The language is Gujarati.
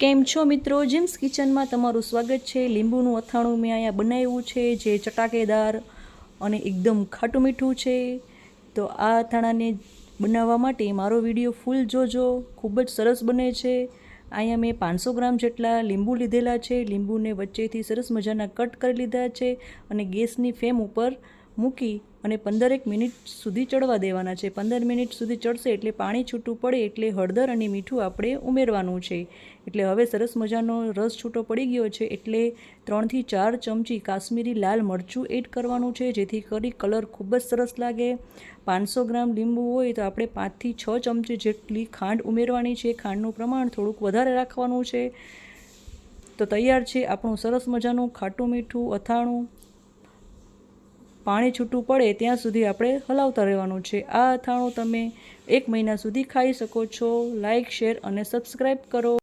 કેમ છો મિત્રો? જીમ્સ કિચનમાં તમારું સ્વાગત છે. લીંબુનું અથાણું મેં અહીંયા બનાવ્યું છે, જે ચટાકેદાર અને એકદમ ખાટું મીઠું છે. તો આ અથાણાને બનાવવા માટે મારો વીડિયો ફૂલ જોજો. ખૂબ જ સરસ બને છે. અહીંયા મેં પાંચસો ગ્રામ જેટલા લીંબુ લીધેલા છે. લીંબુને વચ્ચેથી સરસ મજાના કટ કરી લીધા છે અને ગેસની ફ્લેમ ઉપર મૂકી અને પંદરેક મિનિટ સુધી ચડવા દેવાના છે. પંદર મિનિટ સુધી ચડશે એટલે પાણી છૂટું પડે એટલે હળદર અને મીઠું આપણે ઉમેરવાનું છે. એટલે હવે સરસ મજાનો રસ છૂટો પડી ગયો છે એટલે ત્રણથી ચાર ચમચી કાશ્મીરી લાલ મરચું એડ કરવાનું છે, જેથી કરી કલર ખૂબ જ સરસ લાગે. પાંચસો ગ્રામ લીંબુ હોય તો આપણે પાંચથી છ ચમચી જેટલી ખાંડ ઉમેરવાની છે. ખાંડનું પ્રમાણ થોડુંક વધારે રાખવાનું છે. તો તૈયાર છે આપણું સરસ મજાનું ખાટું મીઠું અથાણું. પાણી છૂટું પડે ત્યાં સુધી આપણે હલાવતા રહેવાનું છે. આ અથાણું તમે એક મહિના સુધી ખાઈ શકો છો. લાઇક શેર અને સબસ્ક્રાઈબ કરો.